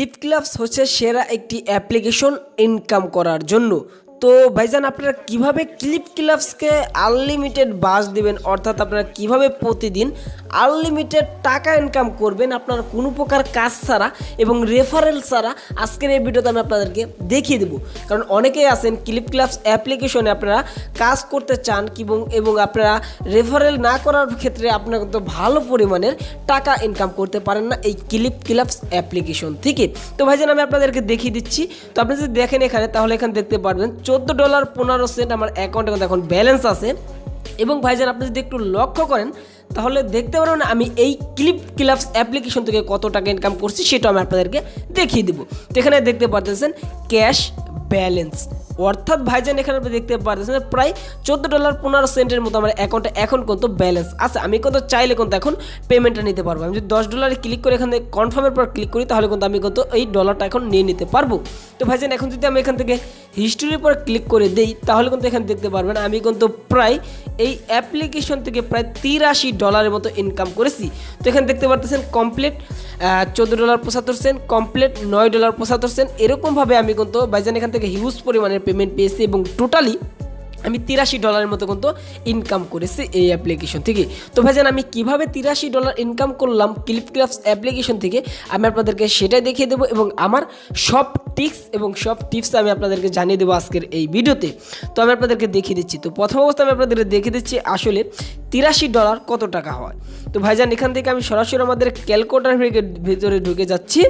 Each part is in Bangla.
ক্লিপ ক্লাবস হচ্ছে সেরা একটি অ্যাপ্লিকেশন ইনকাম করার জন্য। তো ভাইজান, আপনারা কীভাবে ক্লিপ ক্লাবসকে আনলিমিটেড বাস দিবেন? অর্থাৎ আপনারা কীভাবে প্রতিদিন আনলিমিটেড টাকা ইনকাম করবেন? আপনার কোনো প্রকার কাজ ছাড়া এবং রেফারেল ছাড়া আজকের এই ভিডিওতে আমি আপনাদেরকে দেখিয়ে দেবো। কারণ অনেকেই আছেন ক্লিপ ক্লাবস অ্যাপ্লিকেশনে আপনারা কাজ করতে চান এবং এবং আপনারা রেফারেল না করার ক্ষেত্রে আপনারা কিন্তু ভালো পরিমাণের টাকা ইনকাম করতে পারেন না এই ক্লিপ ক্লাবস অ্যাপ্লিকেশন থেকে। তো ভাইজান, আমি আপনাদেরকে দেখিয়ে দিচ্ছি। তো আপনি যদি দেখেন এখানে, তাহলে এখানে দেখতে পারবেন চোদ্দ ডলার পনেরো সেন্ট আমার অ্যাকাউন্টে কিন্তু এখন ব্যালেন্স আছে। এবং ভাইজান, আপনি যদি একটু লক্ষ্য করেন, তাহলে দেখতে পারবেন আমি এই ক্লিপ ক্লাবস অ্যাপ্লিকেশন থেকে কত টাকা ইনকাম করছি সেটা আমি আপনাদেরকে দেখিয়ে দেবো। তো এখানে দেখতে পাচ্ছেন ক্যাশ ব্যালেন্স। অর্থাৎ ভাইজান এখানে আপনি দেখতে পারতেছেন প্রায় চোদ্দ ডলার পনেরো সেন্টের মতো আমার অ্যাকাউন্টে এখন কিন্তু ব্যালেন্স আছে। আমি কিন্তু চাইলে কিন্তু এখন পেমেন্টটা নিতে পারব। আমি যদি দশ ডলারে ক্লিক করে এখানে কনফার্মের পর ক্লিক করি, তাহলে কিন্তু আমি কিন্তু এই ডলারটা এখন নিয়ে নিতে পারব। তো ভাইজান, এখন যদি আমি এখান থেকে হিস্টোরির পর ক্লিক করে দেই, তাহলে কিন্তু এখানে দেখতে পারবেন আমি কিন্তু প্রায় এই অ্যাপ্লিকেশন থেকে প্রায় তিরাশি ডলারের মতো ইনকাম করেছি। তো এখানে দেখতে পারতেছেন কমপ্লিট চোদ্দ ডলার পঁচাত্তর সেন্ট কমপ্লিট নয় ডলার পঁচাত্তর সেন্ট এরকমভাবে আমি কিন্তু ভাইজান এখান থেকে হিউজ পরিমাণের পেমেন্ট পেয়েছি এবং টোটালি আমি তিরাশি ডলারের মতো কিন্তু ইনকাম করেছি এই অ্যাপ্লিকেশন থেকে। তো ভাইজান, আমি কীভাবে তিরাশি ডলার ইনকাম করলাম ক্লিপ ক্রাফটস অ্যাপ্লিকেশন থেকে, আমি আপনাদেরকে সেটাই দেখিয়ে দেবো এবং আমার সব টিক্স এবং সব টিপস আমি আপনাদেরকে জানিয়ে দেবো আজকের এই ভিডিওতে। তো আমি আপনাদেরকে দেখিয়ে দিচ্ছি। তো প্রথম অবস্থা আমি আপনাদেরকে দেখিয়ে দিচ্ছি, আসলে তিরাশি ডলার কত টাকা হয়? তো ভাইজান, এখান থেকে আমি সরাসরি আমাদের ক্যালকুলেটার ভিতরে ঢুকে যাচ্ছি।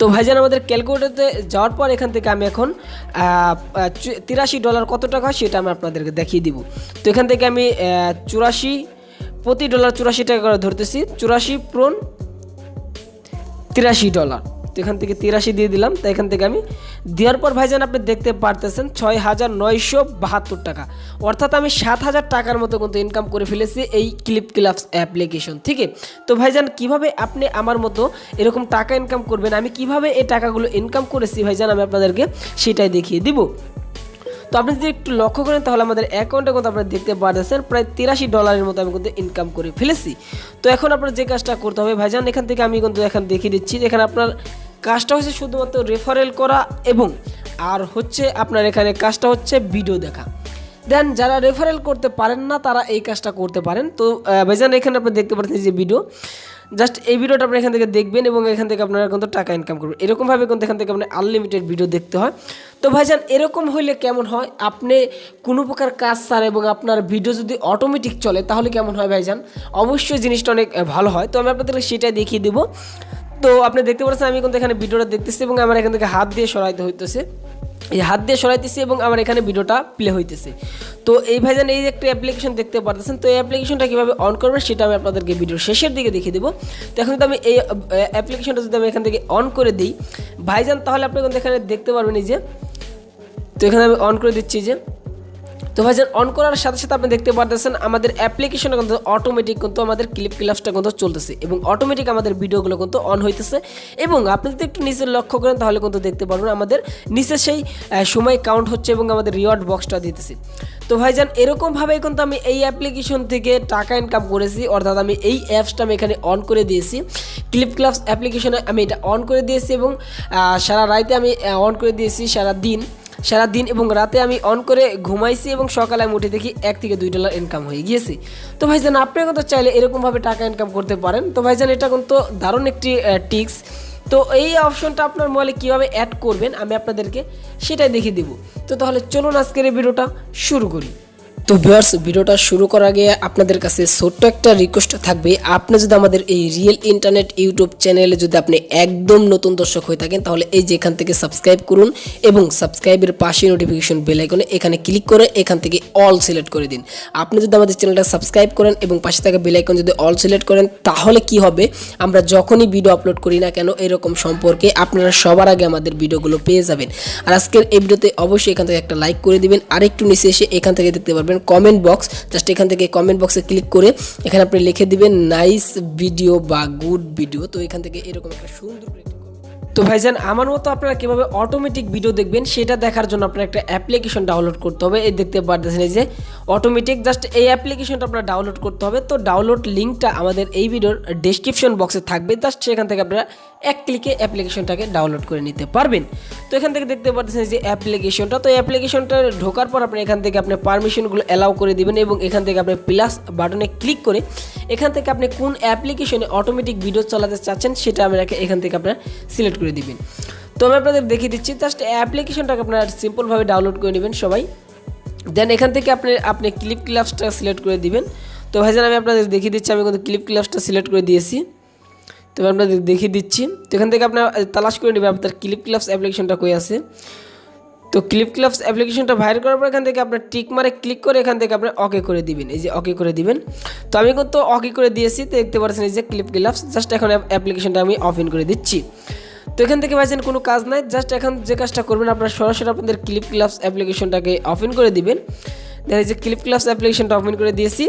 তো ভাইজান, আমাদের ক্যালকুলেটারতে যাওয়ার পর এখান থেকে আমি এখন তিরাশি ডলার কত টাকা সেটা আমি আপনাদেরকে দেখিয়ে দিব। তো এখান থেকে আমি চুরাশি, প্রতি ডলার চুরাশি টাকা করে ধরতেছি, চুরাশি প্রোন তিরাশি ডলার। তো এখান থেকে তিরাশি দিয়ে দিলাম, তো এখান থেকে আমি দেওয়ার পর ভাইজান আপনি দেখতে পারতেছেন ছয় হাজার নয়শো বাহাত্তর টাকা। অর্থাৎ আমি সাত হাজার টাকার মতো কিন্তু ইনকাম করে ফেলেছি এই ক্লিপ ক্লাবস অ্যাপ্লিকেশন থেকে তো ভাইজান, কীভাবে আপনি আমার মতো এরকম টাকা ইনকাম করবেন? আমি কীভাবে এই টাকাগুলো ইনকাম করেছি ভাইজান? আমি আপনাদেরকে সেটাই দেখিয়ে দিব। তো আপনি যদি একটু লক্ষ্য করেন, তাহলে আমাদের অ্যাকাউন্টে কিন্তু আপনারা দেখতে পারতেছেন, প্রায় তিরাশি ডলারের মতো আমি কিন্তু ইনকাম করে ফেলেছি। তো এখন আপনার যে কাজটা করতে হবে ভাইজান, এখান থেকে আমি কিন্তু এখন দেখিয়ে দিচ্ছি এখানে আপনার কাজটা হচ্ছে শুধুমাত্র রেফারেল করা এবং আর হচ্ছে আপনার এখানে কাজটা হচ্ছে ভিডিও দেখা। দেন যারা রেফারেল করতে পারেন না, তারা এই কাজটা করতে পারেন। তো ভাইজান, এখানে আপনি দেখতে পাচ্ছেন যে ভিডিও জাস্ট এই ভিডিওটা আপনি এখান থেকে দেখবেন এবং এখান থেকে আপনারা কিন্তু টাকা ইনকাম করবেন। এরকমভাবে কিন্তু এখান থেকে আপনার আনলিমিটেড ভিডিও দেখতে হয়। তো ভাইজান, এরকম হইলে কেমন হয়? আপনি কোনো প্রকার কাজ ছাড়া এবং আপনার ভিডিও যদি অটোমেটিক চলে, তাহলে কেমন হয় ভাইজান? অবশ্যই জিনিসটা অনেক ভালো হয়। তো আমি আপনাদেরকে সেটাই দেখিয়ে দেবো। তো আপনি দেখতে পাচ্ছেন, আমি কিন্তু এখানে ভিডিওটা দেখতেছি এবং আমার এখান থেকে হাত দিয়ে সরাইতে হইতেছে। এই হাত দিয়ে সরাইতেছি এবং আমার এখানে ভিডিওটা প্লে হইতেছে। তো এই ভাইজান, এই একটা অ্যাপ্লিকেশন দেখতে পারতেছেন, তো এই অ্যাপ্লিকেশনটা কীভাবে অন করবেন সেটা আমি আপনাদেরকে ভিডিওর শেষের দিকে দেখিয়ে দেবো। তো এখন যদি আমি এই অ্যাপ্লিকেশনটা যদি আমি এখান থেকে অন করে দিই, ভাইজান, তাহলে আপনি এখানে দেখতে পারবেন এই যে, তো এখানে আমি অন করে দিচ্ছি যে তো ভাইজান অন করার সাথে সাথে আপনি দেখতে পারতেছেন আমাদের অ্যাপ্লিকেশনে কিন্তু অটোমেটিক কিন্তু আমাদের ক্লিপ ক্লাসটা কিন্তু চলতেছে এবং অটোমেটিক আমাদের ভিডিওগুলো কিন্তু অন হইতেছে। এবং আপনি যদি একটু নিচে লক্ষ্য করেন, তাহলে কিন্তু দেখতে পারবেন আমাদের নিচে সেই সময় কাউন্ট হচ্ছে এবং আমাদের রিওয়ার্ড বক্সটা দিতেছে। তো ভাইজান এরকমভাবেই কিন্তু আমি এই অ্যাপ্লিকেশন থেকে টাকা ইনকাম করেছি। অর্থাৎ আমি এই অ্যাপসটা আমি এখানে অন করে দিয়েছি। ক্লিপ ক্লাবস অ্যাপ্লিকেশনে আমি এটা অন করে দিয়েছি এবং সারা রাইতে আমি অন করে দিয়েছি সারা দিন। সারা দিন এবং রাতে আমি অন করে ঘুমাইছি এবং সকালে আমি উঠে দেখি এক থেকে দুই ডলার ইনকাম হয়ে গিয়েছে। তো ভাইজান আপনি কিন্তু চাইলে এরকমভাবে টাকা ইনকাম করতে পারেন। তো ভাইজান, এটা কিন্তু দারুণ একটি টিক্স তো এই অপশনটা আপনার মোবাইলে কীভাবে অ্যাড করবেন, আমি আপনাদেরকে সেটাই দেখিয়ে দেবো। তো তাহলে চলুন আজকের এই ভিডিওটা শুরু করি। তো ভিউয়ার্স, ভিডিওটা শুরু করার আগে আপনাদের কাছে ছোট্ট একটা রিকোয়েস্ট থাকবে। আপনি যদি আমাদের এই রিয়েল ইন্টারনেট ইউটিউব চ্যানেলে যদি আপনি একদম নতুন দর্শক হয়ে থাকেন, তাহলে এই যে এখান থেকে সাবস্ক্রাইব করুন এবং সাবস্ক্রাইবের পাশে নোটিফিকেশন বেল আইকনে এখানে ক্লিক করে এখান থেকে অল সিলেক্ট করে দিন। আপনি যদি আমাদের চ্যানেলটা সাবস্ক্রাইব করেন এবং পাশে থাকা বেল আইকন যদি অল সিলেক্ট করেন, তাহলে কি হবে? আমরা যখনই ভিডিও আপলোড করি না কেন, এরকম সম্পর্কে আপনারা সবার আগে আমাদের ভিডিওগুলো পেয়ে যাবেন। আর আজকের এই ভিডিওতে অবশ্যই এখান থেকে একটা লাইক করে দিবেন। আরেকটু নিচে এসে এখান থেকে দেখতে পারবেন কমেন্ট বক্স জাস্ট এখান থেকে কমেন্ট বক্সে ক্লিক করে এখানে আপনি লিখে দিবেন নাইস ভিডিও বা গুড ভিডিও তো এখান থেকে এরকম একটা সুন্দর তো ভাইজান, আমার মতো আপনারা কীভাবে অটোমেটিক ভিডিও দেখবেন, সেটা দেখার জন্য আপনার একটা অ্যাপ্লিকেশন ডাউনলোড করতে হবে। এই দেখতে পারতেছেন এই যে অটোমেটিক জাস্ট এই অ্যাপ্লিকেশনটা আপনার ডাউনলোড করতে হবে। তো ডাউনলোড লিঙ্কটা আমাদের এই ভিডিওর ডেসক্রিপশন বক্সে থাকবে। জাস্ট সেখান থেকে আপনারা এক ক্লিকে অ্যাপ্লিকেশনটাকে ডাউনলোড করে নিতে পারবেন। তো এখান থেকে দেখতে পাচ্ছেন যে অ্যাপ্লিকেশনটা, তো অ্যাপ্লিকেশনটা ঢোকার পর আপনি এখান থেকে আপনি পারমিশনগুলো অ্যালাউ করে দিবেন এবং এখান থেকে আপনি প্লাস বাটনে ক্লিক করে এখান থেকে আপনি কোন অ্যাপ্লিকেশনে অটোমেটিক ভিডিও চালাতে চাচ্ছেন সেটা আপনাকে এখান থেকে আপনার সিলেক্ট করে দিবেন। তো আমি আপনাদের দেখিয়ে দিচ্ছি জাস্ট অ্যাপ্লিকেশনটাকে আপনার সিম্পলভাবে ডাউনলোড করে নেবেন সবাই। দেন এখান থেকে আপনি আপনি ক্লিপ ক্লাসটা সিলেক্ট করে দিবেন। তো ভাইজান, আমি আপনাদের দেখিয়ে দিচ্ছি, আমি কিন্তু ক্লিপ ক্লাসটা সিলেক্ট করে দিয়েছি। তো আমি আপনাদের দেখিয়ে দিচ্ছি। তো এখান থেকে আপনার তালাশ করে নেবেন আপনার ক্লিপ ক্লাস অ্যাপ্লিকেশনটা কই আছে। তো ক্লিপ ক্লাবস অ্যাপ্লিকেশনটা ভাইর করার পর এখান থেকে আপনার টিক মারে ক্লিক করে এখান থেকে আপনার অকে করে দিবেন। এই যে অকে করে দিবেন। তো আমি কিন্তু অকে করে দিয়েছি, তো দেখতে পাচ্ছেন এই যে ক্লিপ ক্লাবস জাস্ট এখন অ্যাপ্লিকেশনটা আমি অফ ইন করে দিচ্ছি। তো এখান থেকে ভাইছেন কোনো কাজ নাই জাস্ট এখন যে কাজটা করবেন, আপনার সরাসরি আপনাদের ক্লিপ ক্লাবস অ্যাপ্লিকেশনটাকে অফ ইন করে দিবেন। এই যে ক্লিপ ক্লাবস অ্যাপ্লিকেশনটা অফ ইন করে দিয়েছি।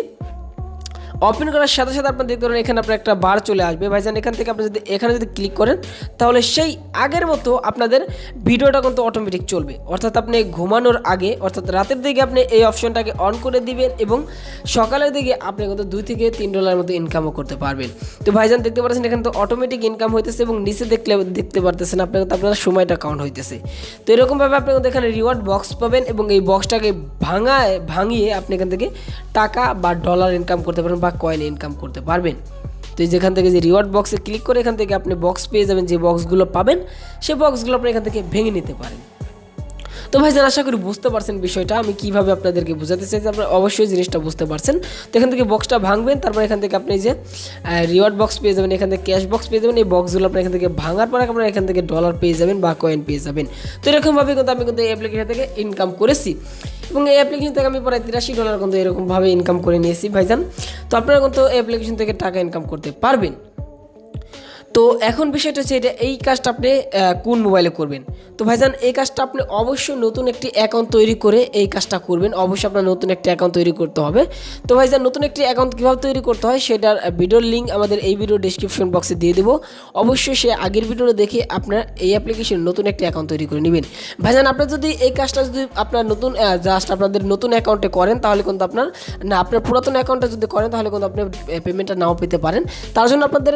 ওপেন করার সাথে সাথে আপনার দেখতে পারেন এখানে আপনার একটা বার চলে আসবে। ভাইজান, এখান থেকে আপনি যদি, এখানে যদি ক্লিক করেন, তাহলে সেই আগের মতো আপনাদের ভিডিওটা কিন্তু অটোমেটিক চলবে। অর্থাৎ আপনি ঘুমানোর আগে, অর্থাৎ রাতের দিকে আপনি এই অপশনটাকে অন করে দিবেন এবং সকালের দিকে আপনি কিন্তু দুই থেকে তিন ডলারের মতো ইনকামও করতে পারবেন। তো ভাইজান, দেখতে পাচ্ছেন এখানে তো অটোমেটিক ইনকাম হইতেছে এবং নিচে দেখলে দেখতে পারতেছেন আপনার কিন্তু আপনার সময়টা কাউন্ট হইতেছে। তো এরকমভাবে আপনি কিন্তু এখানে রিওয়ার্ড বক্স পাবেন এবং এই বক্সটাকে ভাঙায়, ভাঙিয়ে আপনি এখান থেকে টাকা বা ডলার ইনকাম করতে পারেন বা কয়েন ইনকাম করতে পারবেন। তো যেখান থেকে যে রিওয়ার্ড বক্সে ক্লিক করে এখান থেকে আপনি বক্স পেয়ে যাবেন, যে বক্সগুলো পাবেন সেই বক্সগুলো আপনি এখান থেকে ভেঙে নিতে পারেন। তো ভাইজান, আশা করি বুঝতে পারছেন বিষয়টা। আমি কীভাবে আপনাদেরকে বোঝাতে চাইছি, আপনারা অবশ্যই জিনিসটা বুঝতে পারছেন। তো এখান থেকে বক্সটা ভাঙবেন, তারপর এখান থেকে আপনি যে রিওয়ার্ড বক্স পেয়ে যাবেন, এখান থেকে ক্যাশ বক্স পেয়ে যাবেন। এই বক্সগুলো আপনি এখান থেকে ভাঙার পরে আপনারা এখান থেকে ডলার পেয়ে যাবেন বা কয়েন পেয়ে যাবেন। তো এরকমভাবে কিন্তু আমি কিন্তু এই অ্যাপ্লিকেশন থেকে ইনকাম করেছি। এবং এই অ্যাপ্লিকেশন থেকে আমি প্রায় তিরাশি ডলার কিন্তু এরকমভাবে ইনকাম করে নিয়েছি ভাইজান। তো আপনারা কিন্তু এই অ্যাপ্লিকেশন থেকে টাকা ইনকাম করতে পারবেন। তো এখন বিষয়টা হচ্ছে এটা, এই কাজটা আপনি কোন মোবাইলে করবেন? তো ভাইজান, এই কাজটা আপনি অবশ্যই নতুন একটি অ্যাকাউন্ট তৈরি করে এই কাজটা করবেন। অবশ্যই আপনার নতুন একটি অ্যাকাউন্ট তৈরি করতে হবে। তো ভাইজান, নতুন একটি অ্যাকাউন্ট কীভাবে তৈরি করতে হয় সেটার ভিডিওর লিঙ্ক আমাদের এই ভিডিও ডিসক্রিপশন বক্সে দিয়ে দেবো। অবশ্যই সে আগের ভিডিওটা দেখে আপনার এই অ্যাপ্লিকেশন নতুন একটি অ্যাকাউন্ট তৈরি করে নেবেন। ভাইজান আপনার যদি এই কাজটা যদি আপনার নতুন জাস্ট আপনাদের নতুন অ্যাকাউন্টে করেন, তাহলে কিন্তু আপনার, না, আপনার পুরাতন অ্যাকাউন্টে যদি করেন, তাহলে কিন্তু আপনি পেমেন্টটা নাও পেতে পারেন। তার জন্য আপনাদের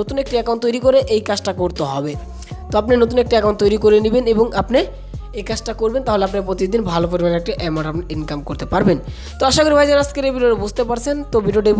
নতুন একটি অ্যাকাউন্ট তৈরি করে এই কাজটা করতে হবে তো আপনি নতুন একটা অ্যাকাউন্ট তৈরি করে নেবেন এবং আপনি এই কাজটা করবেন, তাহলে আপনি প্রতিদিন ভালো পরিমাণে একটা অ্যামাউন্ট আপনি ইনকাম করতে পারবেন তো আশা করি ভাই যারা আজকের এই ভিডিওটা বুঝতে পারছেন তো ভিডিওটা এই।